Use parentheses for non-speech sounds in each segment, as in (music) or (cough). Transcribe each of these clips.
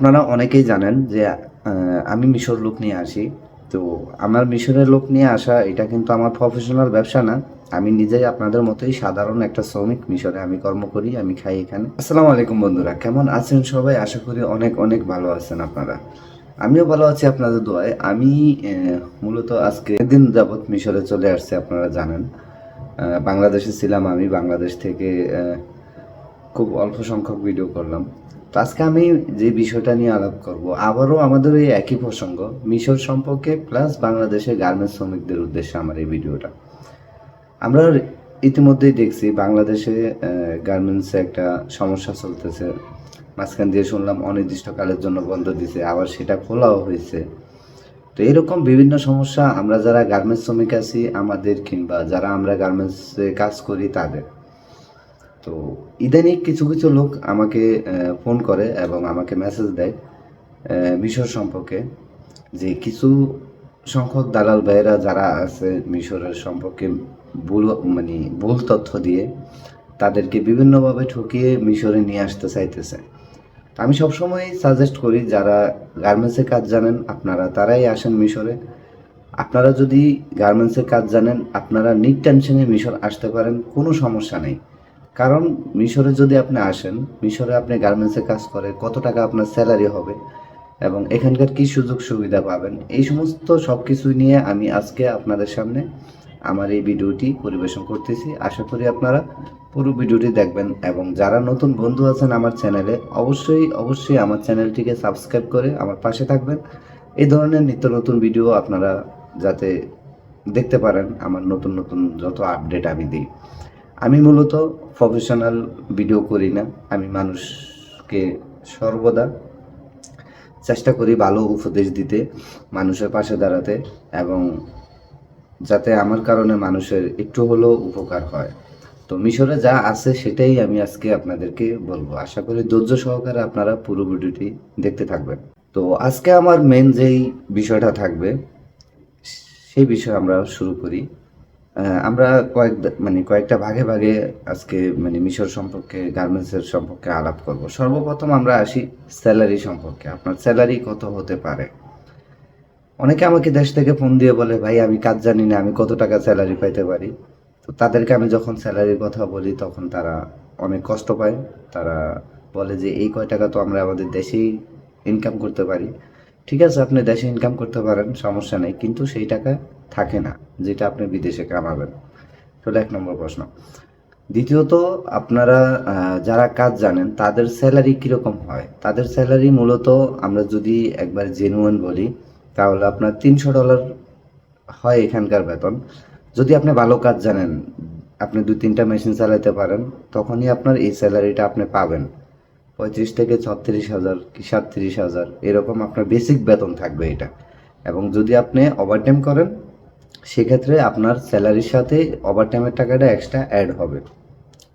আপনারা অনেকেই জানেন যে আমি মিশর লোক নিয়ে আসি। তো আমার মিশরের লোক নিয়ে আসা, এটা কিন্তু আমার প্রফেশনাল ব্যবসা না। আমি নিজেই আপনাদের মতোই সাধারণ একটা শ্রমিক মিশরে আমি কর্ম করি, আমি খাই এখানে। আসসালামু আলাইকুম বন্ধুরা, কেমন আছেন সবাই? আশা করি অনেক অনেক ভালো আছেন আপনারা। আমিও ভালো আছি আপনাদের দোয়ায়। আমি মূলত আজকে দিন যাবৎ মিশরে চলে আসছি, আপনারা জানেন। বাংলাদেশে ছিলাম আমি, বাংলাদেশ থেকে খুব অল্প সংখ্যক ভিডিও করলাম। তো আজকে আমি যে বিষয়টা নিয়ে আলাপ করব, আবারও আমাদের এই একই প্রসঙ্গ, মিশর সম্পর্কে প্লাস বাংলাদেশের গার্মেন্টস শ্রমিকদের উদ্দেশ্যে আমার এই ভিডিওটা। আমরা ইতিমধ্যেই দেখছি বাংলাদেশে গার্মেন্টসে একটা সমস্যা চলতেছে। মাঝখান দিয়ে শুনলাম অনির্দিষ্টকালের জন্য বন্ধ দিছে, আবার সেটা খোলাও হয়েছে। তো এরকম বিভিন্ন সমস্যা আমরা যারা গার্মেন্টস শ্রমিক আছি, আমাদের কিংবা যারা আমরা গার্মেন্টসে কাজ করি, তাদের। তো ইদানিং কিছু কিছু লোক আমাকে ফোন করে এবং আমাকে মেসেজ দেয় মিশর সম্পর্কে যে কিছু সংখ্যক দালাল ভাইয়েরা যারা আছে মিশরের সম্পর্কে ভুল মানে ভুল তথ্য দিয়ে তাদেরকে বিভিন্নভাবে ঠকিয়ে মিশরে নিয়ে আসতে চাইতেছে। আমি সবসময় সাজেস্ট করি, যারা গার্মেন্টসের কাজ জানেন, আপনারা তারাই আসেন মিশরে। আপনারা যদি গার্মেন্টসের কাজ জানেন, আপনারা নিট টেনশনে মিশর আসতে পারেন, কোনো সমস্যা নেই। কারণ মিশরে যদি আপনি আসেন, মিশরে আপনি গার্মেন্টসে কাজ করে, কত টাকা আপনার স্যালারি হবে এবং এখানকার কি সুযোগ সুবিধা পাবেন? এই সমস্ত সব কিছু নিয়ে আমি আজকে আপনাদের সামনে আমার এই ভিডিওটি পরিবেশন করতেছি। আশা করি আপনারা পুরো ভিডিওটি দেখবেন এবং যারা নতুন বন্ধু আছেন আমার চ্যানেলে, অবশ্যই অবশ্যই আমার চ্যানেলটিকে সাবস্ক্রাইব করে আমার পাশে থাকবেন। এই ধরনের নিত্য নতুন ভিডিও আপনারা যাতে দেখতে পারেন, আমার নতুন নতুন যত আপডেট আমি দিই। আমি মূলত প্রফেশনাল ভিডিও করি না। আমি মানুষকে সর্বদা চেষ্টা করি ভালো উপদেশ দিতে, মানুষের পাশে দাঁড়াতে এবং যাতে আমার কারণে মানুষের একটু হলেও উপকার হয়। তো মিশরে যা আছে সেটাই আমি আজকে আপনাদেরকে বলব। আশা করি ধৈর্য সহকারে আপনারা পুরো ভিডিওটি দেখতে থাকবেন। তো আজকে আমার মেন যেই বিষয়টা থাকবে, সেই বিষয়ে আমরা শুরু করি। আমরা কয়েক মানে কয়েকটা ভাগে ভাগে আজকে মানে মিশর সম্পর্কে, গার্মেন্টসের সম্পর্কে আলাপ করব। সর্বপ্রথম আমরা আসি স্যালারি সম্পর্কে। আপনার স্যালারি কত হতে পারে? অনেকে আমাকে দেশ থেকে ফোন দিয়ে বলে, ভাই, আমি কাজ জানি না, আমি কত টাকা স্যালারি পাইতে পারি? তো তাদেরকে আমি যখন স্যালারির কথা বলি, তখন তারা অনেক কষ্ট পায়। তারা বলে যে, এই কয় টাকা তো আমরা আমাদের দেশেই ইনকাম করতে পারি। ঠিক আছে, আপনি দেশে ইনকাম করতে পারেন, সমস্যা নেই। কিন্তু সেই টাকা থাকে না, যেটা আপনি বিদেশে কামাবেন। সেটা এক নম্বর প্রশ্ন। দ্বিতীয়ত, আপনারা যারা কাজ জানেন, তাদের স্যালারি কীরকম হয়? তাদের স্যালারি মূলত আমরা যদি একবার জেনুইন বলি, তাহলে আপনার তিনশো ডলার হয় এখানকার বেতন। যদি আপনি ভালো কাজ জানেন, আপনি দু তিনটা মেশিন চালাতে পারেন, তখনই আপনার এই স্যালারিটা আপনি পাবেন। পঁয়ত্রিশ থেকে ছত্রিশ হাজার কি সাতত্রিশ হাজার, এরকম আপনার বেসিক বেতন থাকবে এটা। এবং যদি আপনি ওভারটাইম করেন সেক্ষেত্রে আপনার স্যালারির সাথে ওভারটাইমের টাকাটা এক্সট্রা অ্যাড হবে।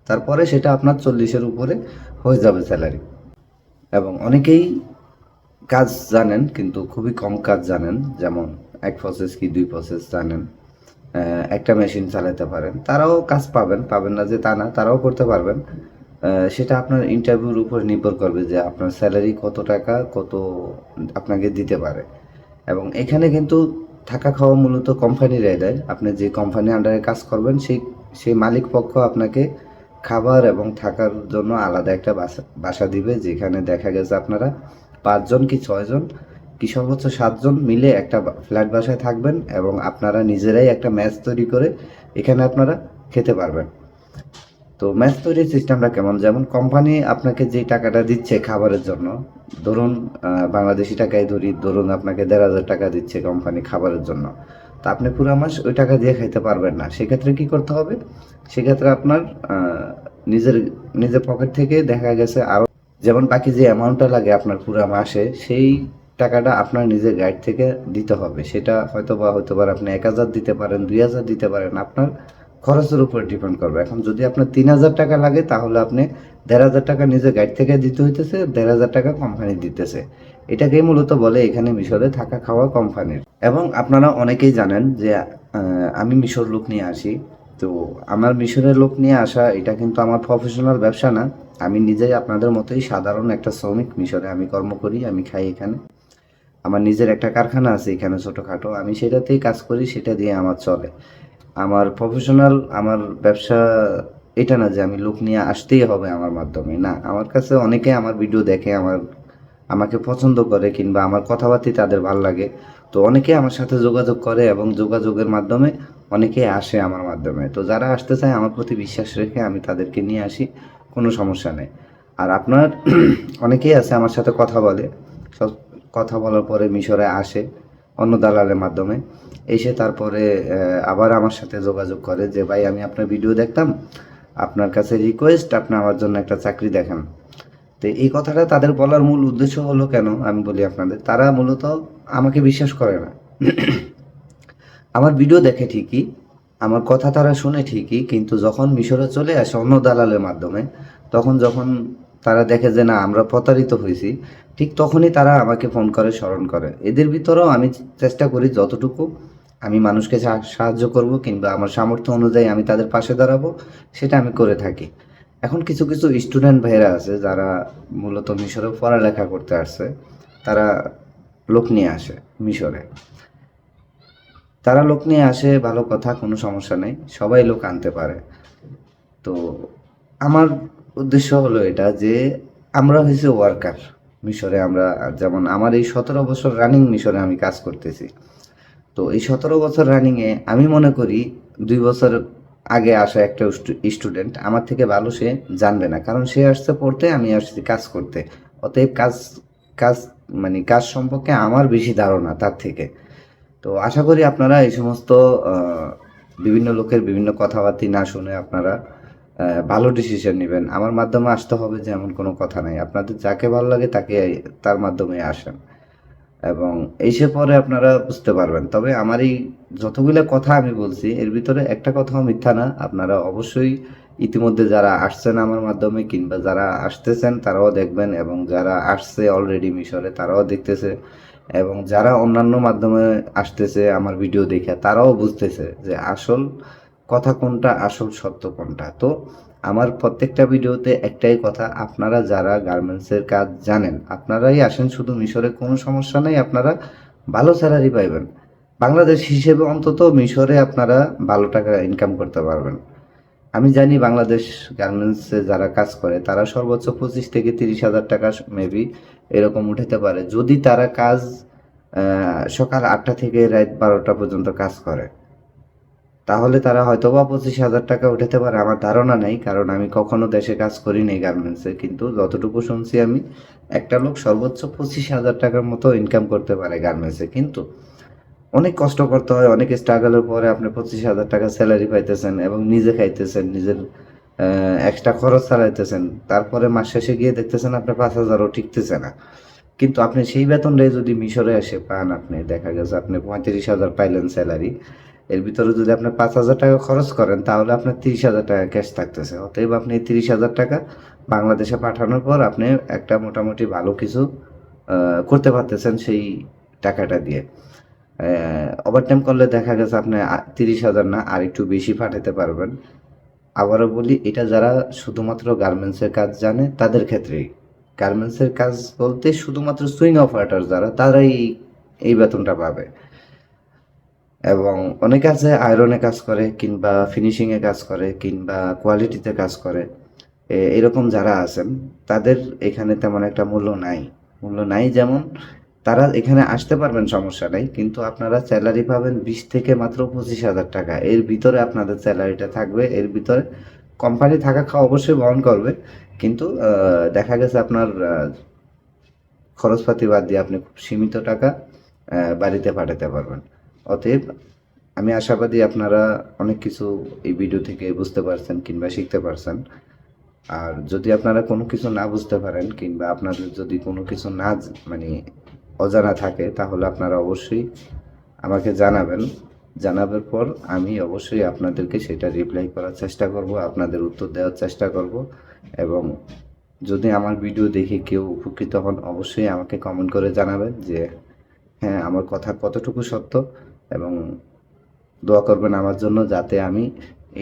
তারপরে সেটা আপনার চল্লিশের উপরে হয়ে যাবে স্যালারি এবং অনেকেই কাজ জানেন, কিন্তু খুবই কম কাজ জানেন, যেমন এক প্রসেস কি দুই প্রসেস জানেন একটা মেশিন চালাতে পারেন। তারাও কাজ পাবেন পাবেন না যে তা না, তারাও করতে পারবেন। সেটা আপনার ইন্টারভিউর উপর নির্ভর করবে যে আপনার স্যালারি কত টাকা, কত আপনাকে দিতে পারে। এবং এখানে কিন্তু থাকা খাওয়া মূলত কোম্পানিরাই দেয়। আপনি যে কোম্পানির আন্ডারে কাজ করবেন, সেই সেই মালিক পক্ষ আপনাকে খাবার এবং থাকার জন্য আলাদা একটা বাসা বাসা দিবে, যেখানে দেখা গেছে আপনারা পাঁচজন কি ছয়জন কি সর্বোচ্চ সাতজন মিলে একটা ফ্ল্যাট বাসায় থাকবেন এবং আপনারা নিজেরাই একটা ম্যাচ তৈরি করে এখানে আপনারা খেতে পারবেন। তো ম্যাচ তৈরির সিস্টেমটা কেমন? যেমন কোম্পানি আপনাকে যে টাকাটা দিচ্ছে খাবারের জন্য, ধরুন বাংলাদেশি টাকায় ধরি, ধরুন আপনাকে দেড় হাজার টাকা দিচ্ছে কোম্পানি খাবারের জন্য, তা আপনি পুরো মাস ওই টাকা দিয়ে খাইতে পারবেন না। সেক্ষেত্রে কি করতে হবে? সেক্ষেত্রে আপনার নিজের নিজের পকেট থেকে দেখা গেছে আরও যেমন বাকি যে অ্যামাউন্টটা লাগে আপনার পুরো মাসে, সেই টাকাটা আপনার নিজের গাইড থেকে দিতে হবে। সেটা হয়তো বা হয়তো বা আপনি এক হাজার দিতে পারেন, দুই হাজার দিতে পারেন, আপনার খরচের উপর ডিপেন্ড করবে। এখন যদি আপনার তিন হাজার টাকা লাগে, তাহলে আপনি দেড় হাজার টাকা নিজের গাইড থেকে দিতে হইতেছে, দেড় হাজার টাকা কোম্পানি দিতেছে। এটাকেই মূলত বলে এখানে মিশরে থাকা খাওয়া কোম্পানির এবং আপনারা অনেকেই জানেন যে আমি মিশর লোক নিয়ে আসি। তো আমার মিশরের লোক নিয়ে আসা, এটা কিন্তু আমার প্রফেশনাল ব্যবসা না। আমি নিজেই আপনাদের মতোই সাধারণ একটা শ্রমিক মিশরে আমি কর্ম করি, আমি খাই এখানে। আমার নিজের একটা কারখানা আছে এখানে ছোটোখাটো, আমি সেটাতেই কাজ করি, সেটা দিয়ে আমার চলে। আমার প্রফেশনাল আমার ব্যবসা এটা না যে আমি লোক নিয়ে আসতেই হবে আমার মাধ্যমে। না, আমার কাছে অনেকে আমার ভিডিও দেখে, আমার, আমাকে পছন্দ করে কিংবা আমার কথাবার্তা তাদের ভালো লাগে। তো অনেকে আমার সাথে যোগাযোগ করে এবং যোগাযোগের মাধ্যমে অনেকে আসে আমার মাধ্যমে। তো যারা আসতে চায়, আমার প্রতি বিশ্বাস রেখে আমি তাদেরকে নিয়ে আসি, কোনো সমস্যা নেই। আর আপনার, (clears throat) অনেকেই আছে আমার সাথে কথা বলে। সব, কথা বলার পরে মিশরে আসে অন্য দালালের মাধ্যমে। এসে তারপরে আবার আমার সাথে যোগাযোগ করে যে, ভাই, আমি আপনার ভিডিও দেখতাম। আপনার কাছে রিকোয়েস্ট আপনি আমার জন্য একটা চাকরি দেখান। তো এই কথাটা তাদের বলার মূল উদ্দেশ্য হলো কেন? আমি বলি আপনাদের, তারা মূলত আমাকে বিশ্বাস করে না। (clears throat) আমার ভিডিও দেখে ঠিকই, আমার কথা তারা শুনে ঠিকই, কিন্তু যখন মিশরে চলে আসে অন্য দালালের মাধ্যমে, তখন যখন তারা দেখে যে, না, আমরা প্রতারিত হয়েছি, ঠিক তখনই তারা আমাকে ফোন করে, স্মরণ করে। এদের ভিতরেও আমি চেষ্টা করি যতটুকু আমি মানুষকে সাহায্য করব কিংবা আমার সামর্থ্য অনুযায়ী আমি তাদের পাশে দাঁড়াবো, সেটা আমি করে থাকি। এখন কিছু কিছু স্টুডেন্ট ভাইরা আছে যারা মূলত মিশরে পড়ালেখা করতে আসছে। তারা লোক নিয়ে আসে মিশরে। তারা লোক নিয়ে আসে, ভালো কথা, কোনো সমস্যা নেই, সবাই লোক আনতে পারে। তো আমার উদ্দেশ্য হলো এটা যে আমরা হয়েছে ওয়ার্কার মিশরে, আমরা যেমন আমার এই সতেরো বছর রানিং মিশরে আমি কাজ করতেছি। তো এই সতেরো বছর রানিংয়ে আমি মনে করি দুই বছর আগে আসা একটা স্টুডেন্ট আমার থেকে ভালো সে জানবে না। কারণ সে আসছে পড়তে, আমি আসছি কাজ করতে। অতএব কাজ কাজ মানে কাজ সম্পর্কে আমার বেশি ধারণা তার থেকে। তো আশা করি আপনারা এই সমস্ত বিভিন্ন লোকের বিভিন্ন কথাবার্তা না শুনে আপনারা ভালো ডিসিশন নেবেন। আমার মাধ্যমে আসতে হবে যে এমন কোনো কথা নাই। আপনাদের যাকে ভালো লাগে তাকে তার মাধ্যমে আসেন। এবং এসে পরে আপনারা বুঝতে পারবেন। তবে আমার এই যতগুলো কথা আমি বলছি, এর ভিতরে একটা কথাও মিথ্যা না। আপনারা অবশ্যই ইতিমধ্যে যারা আসছেন আমার মাধ্যমে কিংবা যারা আসতেছেন, তারাও দেখবেন এবং যারা আসছে অলরেডি মিশরে, তারাও দেখতেছে এবং যারা অন্যান্য মাধ্যমে আসতেছে আমার ভিডিও দেখে, তারাও বুঝতেছে যে আসল কথা কোনটা, আসল সত্য কোনটা। তো আমার প্রত্যেকটা ভিডিওতে একটাই কথা, আপনারা যারা গার্মেন্টসের কাজ জানেন, আপনারাই আসেন শুধু মিশরে, কোনো সমস্যা নেই, আপনারা ভালো স্যালারি পাইবেন। বাংলাদেশ হিসেবে অন্তত মিশরে আপনারা ভালো টাকা ইনকাম করতে পারবেন। আমি জানি বাংলাদেশ গার্মেন্টসে যারা কাজ করে, তারা সর্বোচ্চ পঁচিশ থেকে তিরিশ হাজার টাকা মেবি এরকম উঠাতে পারে। যদি তারা কাজ সকাল আটটা থেকে রাত বারোটা পর্যন্ত কাজ করে তাহলে তারা হয়তো বা পঁচিশ হাজার টাকা উঠাতে পারে। আমার ধারণা নেই, কারণ আমি কখনো দেশে কাজ করিনি গার্মেন্টসে। কিন্তু যতটুকু শুনছি আমি, একটা লোক সর্বোচ্চ পঁচিশ হাজার টাকার মতো ইনকাম করতে পারে গার্মেন্টসে। কিন্তু অনেক কষ্ট করতে হয়, অনেক স্ট্রাগলের পরে আপনি পঁচিশ হাজার টাকা স্যালারি পাইতেছেন এবং নিজে খাইতেছেন, নিজের এক্সট্রা খরচ চালাইতেছেন তারপরে মাস শেষে গিয়ে দেখতেছেন আপনার পাঁচ হাজারও টিকতেছে না। কিন্তু আপনি সেই বেতনটাই যদি মিশরে এসে পান আপনি, দেখা গেছে আপনি পঁয়ত্রিশ হাজার পাইলেন স্যালারি এর ভিতরে যদি আপনি পাঁচ হাজার টাকা খরচ করেন, তাহলে আপনার তিরিশ হাজার টাকা ক্যাশ থাকতেছে। অতএব আপনি তিরিশ হাজার টাকা বাংলাদেশে পাঠানোর পর আপনি একটা মোটামুটি ভালো কিছু করতে পারতেছেন সেই টাকাটা দিয়ে। ওভারটাইম করলে দেখা গেছে আপনি তিরিশ হাজার না, আর একটু বেশি পাঠাতে পারবেন। আবারও বলি, এটা যারা শুধুমাত্র গার্মেন্টসের কাজ জানে, তাদের ক্ষেত্রেই। গার্মেন্টসের কাজ বলতে শুধুমাত্র সুইং অপারেটর যারা, তারাই এই বেতনটা পাবে। এবং অনেকে আছে আয়রনে কাজ করে কিংবা ফিনিশিংয়ে কাজ করে কিংবা কোয়ালিটিতে কাজ করে। এরকম যারা আছেন, তাদের এখানে তেমন একটা মূল্য নাই। মূল্য নাই যেমন তারা এখানে আসতে পারবেন, সমস্যা নেই। কিন্তু আপনারা স্যালারি পাবেন বিশ থেকে মাত্র পঁচিশ হাজার টাকা। এর ভিতরে আপনাদের স্যালারিটা থাকবে। এর ভিতরে কোম্পানি থাকা খাওয়া অবশ্যই বহন করবে। কিন্তু দেখা গেছে আপনার খরচপাতি বাদ দিয়ে আপনি খুব সীমিত টাকা বাড়িতে পাঠাতে পারবেন। অতএব আমি আশাবাদী আপনারা অনেক কিছু এই ভিডিও থেকে বুঝতে পারছেন কিংবা শিখতে পারছেন। আর যদি আপনারা কোনো কিছু না বুঝতে পারেন কিংবা আপনাদের যদি কোনো কিছু না মানে অজানা থাকে, তাহলে আপনারা অবশ্যই আমাকে জানাবেন। জানাবার পর আমি অবশ্যই আপনাদেরকে সেটা রিপ্লাই করার চেষ্টা করব, আপনাদের উত্তর দেওয়ার চেষ্টা করব এবং যদি আমার ভিডিও দেখে কেউ উপকৃত হন, অবশ্যই আমাকে কমেন্ট করে জানাবেন যে হ্যাঁ আমার কথা কতটুকু সত্য? এবং দোয়া করবেন আমার জন্য যাতে আমি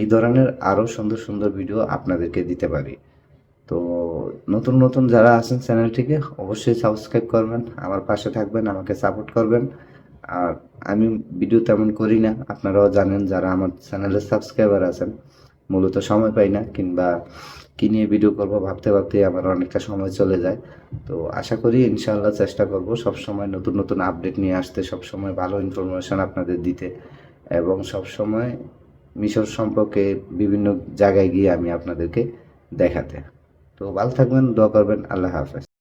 এই ধরনের আরও সুন্দর সুন্দর ভিডিও আপনাদেরকে দিতে পারি। তো নতুন নতুন যারা আছেন চ্যানেলটিকে অবশ্যই সাবস্ক্রাইব করবেন, আমার পাশে থাকবেন, আমাকে সাপোর্ট করবেন। আর আমি ভিডিও তেমন করি না, আপনারাও জানেন যারা আমার চ্যানেলের সাবস্ক্রাইবার আছেন, মূলত সময় পাই না কিংবা কি নিয়ে ভিডিও করব ভাবতে ভাবতে আমার অনেকটা সময় চলে যায়। তো আশা করি ইনশাল্লাহ চেষ্টা করব সব সময় নতুন নতুন আপডেট নিয়ে আসতে সব সময় ভালো ইনফরমেশন আপনাদের দিতে এবং সব সময় মিশর সম্পর্কে বিভিন্ন জায়গায় গিয়ে আমি আপনাদেরকে দেখাতে। তো ভালো থাকবেন, দোয়া করবেন, আল্লাহ হাফেজ।